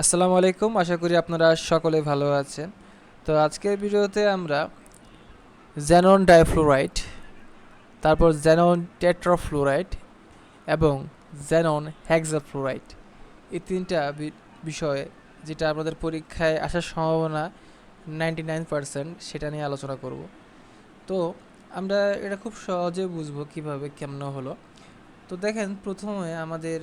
আসসালামু আলাইকুম, আশা করি আপনারা সকলে ভালো আছেন। তো আজকের ভিডিওতে আমরা জ্যানন ডাইফ্লোরাইড তারপর জ্যানন টেট্রাফ্লোরাইড এবং জ্যানন হ্যাক্সাফ্লোরাইড এই তিনটা বিষয়ে যেটা আপনাদের পরীক্ষায় আসার সম্ভাবনা নাইনটি নাইন পারসেন্ট সেটা নিয়ে আলোচনা করব। তো আমরা এটা খুব সহজে বুঝব কীভাবে, কেমন হলো। তো দেখেন, প্রথমে আমাদের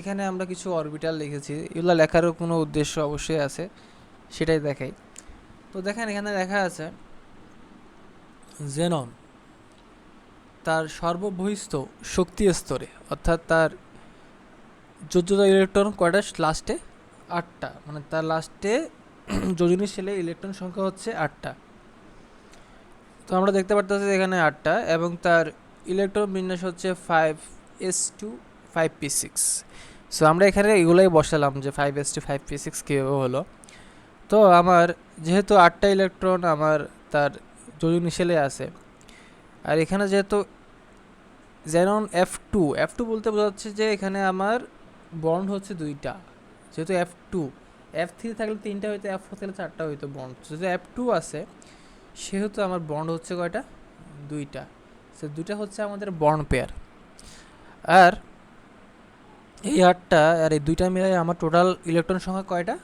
এখানে আমরা কিছু অরবিটাল লিখেছি এগুলো লেখারও কোনো উদ্দেশ্য অবশ্যই আছে, সেটাই দেখাই। তো দেখেন, এখানে লেখা আছে জেনন তার সর্ববহিস্থ শক্তি স্তরে, অর্থাৎ তার যোজ্যতা ইলেকট্রন কয়টা লাস্টে আটটা মানে তার লাস্টে যোজনী সেলে ইলেকট্রন সংখ্যা হচ্ছে আটটা। তো আমরা দেখতে পারতেছি এখানে আটটা, এবং তার ইলেকট্রন বিন্যাস হচ্ছে five S two five P six so আমরা এখানে এগুলোই বসালাম যে five S two five P six কীভাবে হলো। তো আমার যেহেতু আটটা ইলেকট্রন আমার তার যোজনী সেলে আছে। আর এখানে যেহেতু xenon F two F two বলতে বোঝাচ্ছে যে এখানে আমার বন্ড হচ্ছে দুইটা। যেহেতু এফ টু এফ থ্রি থাকলে তিনটা হইতো এফ ফোর থাকলে চারটা হইতো বন্ড যেহেতু এফ টু আছে, সেহেতু আমার বন্ড হচ্ছে কয়টা? দুইটা। সে দুইটা হচ্ছে আমাদের বন্ড পেয়ার আর এই আটটা আর এই দুইটা মিলাই আমার টোটাল ইলেকট্রন সংখ্যা কয়টা?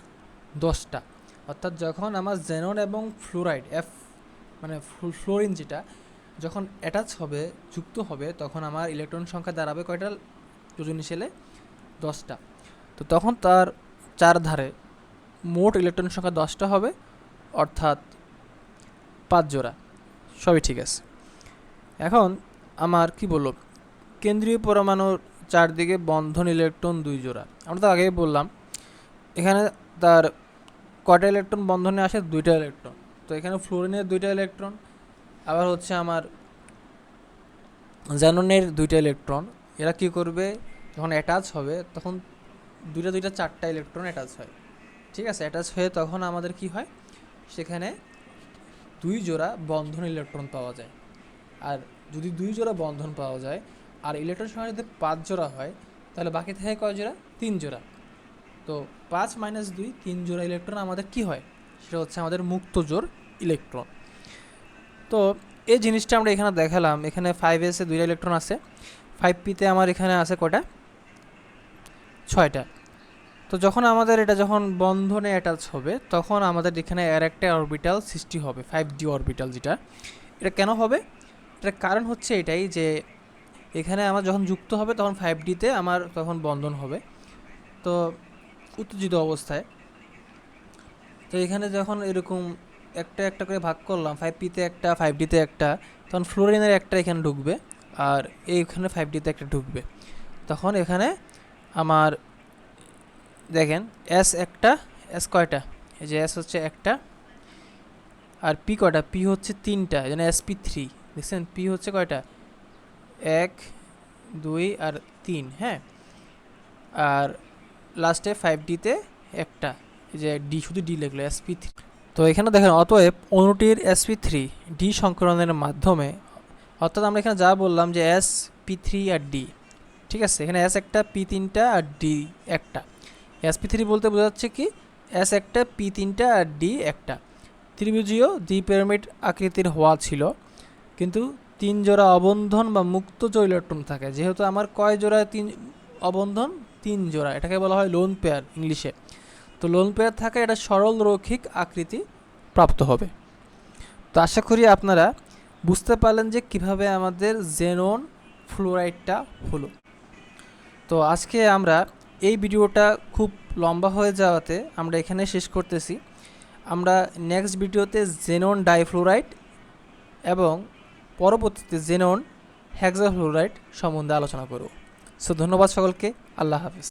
দশটা। অর্থাৎ যখন আমার জেনন এবং ফ্লোরাইড এফ মানে ফ্লোরিন যেটা, যখন অ্যাটাচ হবে, যুক্ত হবে, তখন আমার ইলেকট্রন সংখ্যা দাঁড়াবে কয়টা? যোজনী সেলে দশটা। তো তখন তার চার ধারে মোট ইলেকট্রন সংখ্যা দশটা হবে, অর্থাৎ পাঁচ জোড়া। সবই ঠিক আছে। এখন আমার কি বলল? কেন্দ্রীয় পরমাণুর চারদিকে বন্ধন ইলেকট্রন দুই জোড়া। আমরা তো আগেই বললাম, এখানে তার কয়টা ইলেকট্রন বন্ধনে আসে? দুইটা ইলেকট্রন। তো এখানে ফ্লোরিনের দুইটা ইলেকট্রন, আবার হচ্ছে আমার জ্যাননের দুইটা ইলেকট্রন। এরা কি করবে? যখন অ্যাটাচ হবে, তখন দুইটা দুইটা চারটা ইলেকট্রন অ্যাটাচ হয়। ঠিক আছে? অ্যাটাচ হয়ে তখন আমাদের কি হয়? সেখানে দুই জোড়া বন্ধন ইলেকট্রন পাওয়া যায়। আর যদি দুই জোড়া বন্ধন পাওয়া যায় আর ইলেকট্রন সংখ্যা যদি পাঁচ জোড়া হয়, তাহলে বাকি থাকে কয় জোড়া? তিন জোড়া। তো পাঁচ মাইনাস দুই, তিন জোড়া ইলেকট্রন আমাদের কি হয়? সেটা হচ্ছে আমাদের মুক্ত জোর ইলেকট্রন তো এই জিনিসটা আমরা এখানে দেখালাম। এখানে ফাইভ এসে দুইটা ইলেকট্রন আছে। ফাইভ পিতে আমার এখানে আছে কটা ছয়টা। তো যখন আমাদের এটা যখন বন্ধনে অ্যাটাচ হবে, তখন আমাদের এখানে আর একটা অরবিটাল সৃষ্টি হবে ফাইভ ডি অরবিটাল যেটা। এটা কেন হবে? এটার কারণ হচ্ছে এটাই যে এখানে আমার যখন যুক্ত হবে তখন ফাইভ ডিতে আমার তখন বন্ধন হবে। তো উত্তেজিত অবস্থায়। তো এখানে যখন এরকম একটা একটা করে ভাগ করলাম ফাইভ পিতে একটা ফাইভ ডিতে একটা, তখন ফ্লোরিনের একটা এখানে ঢুকবে আর এইখানে ফাইভ ডিতে একটা ঢুকবে। তখন এখানে আমার দেখেন এস একটা এস কয়টা? এই যে এস হচ্ছে একটা আর পি কয়টা? পি হচ্ছে তিনটা যেন এস পি থ্রি দেখছেন? পি হচ্ছে কয়টা? এক, দুই আর তিন হ্যাঁ? আর লাস্টে ফাইভ ডিতে একটা যে ডি শুধু ডি লিখলো এসপি থ্রি তো এখানে দেখেন, অতএব অণুটির এসপি থ্রি ডি সংকরণের মাধ্যমে, অর্থাৎ আমরা এখানে যা বললাম যে এস পি থ্রি আর ডি ঠিক আছে? এখানে এস একটা পি তিনটা আর ডি একটা। এস পি থ্রি বলতে বোঝাচ্ছে কি? এস একটা পি তিনটা আর ডি একটা। ত্রিভুজীয় দ্বিপিরামিড আকৃতির হওয়া ছিল, কিন্তু তিন জোড়া অবন্ধন বা মুক্ত ইলেকট্রন থাকে। যেহেতু আমার কয় জোড়া তিন অবন্ধন? তিন জোড়া। এটাকে বলা হয় লোন পেয়ার ইংলিশে। তো লোন পেয়ার থাকে, এটা সরল রৈখিক আকৃতি প্রাপ্ত হবে। তো আশা করি আপনারা বুঝতে পারলেন যে কীভাবে আমাদের জেনন ফ্লোরাইডটা হলো। তো আজকে আমরা এই ভিডিওটা খুব লম্বা হয়ে যাওয়াতে আমরা এখানে শেষ করতেছি। আমরা নেক্সট ভিডিওতে জেনন ডাইফ্লোরাইড এবং পরবর্তীতে জেনন হ্যাক্সাফ্লোরাইড সম্বন্ধে আলোচনা করব সো ধন্যবাদ সকলকে। আল্লাহ হাফিজ।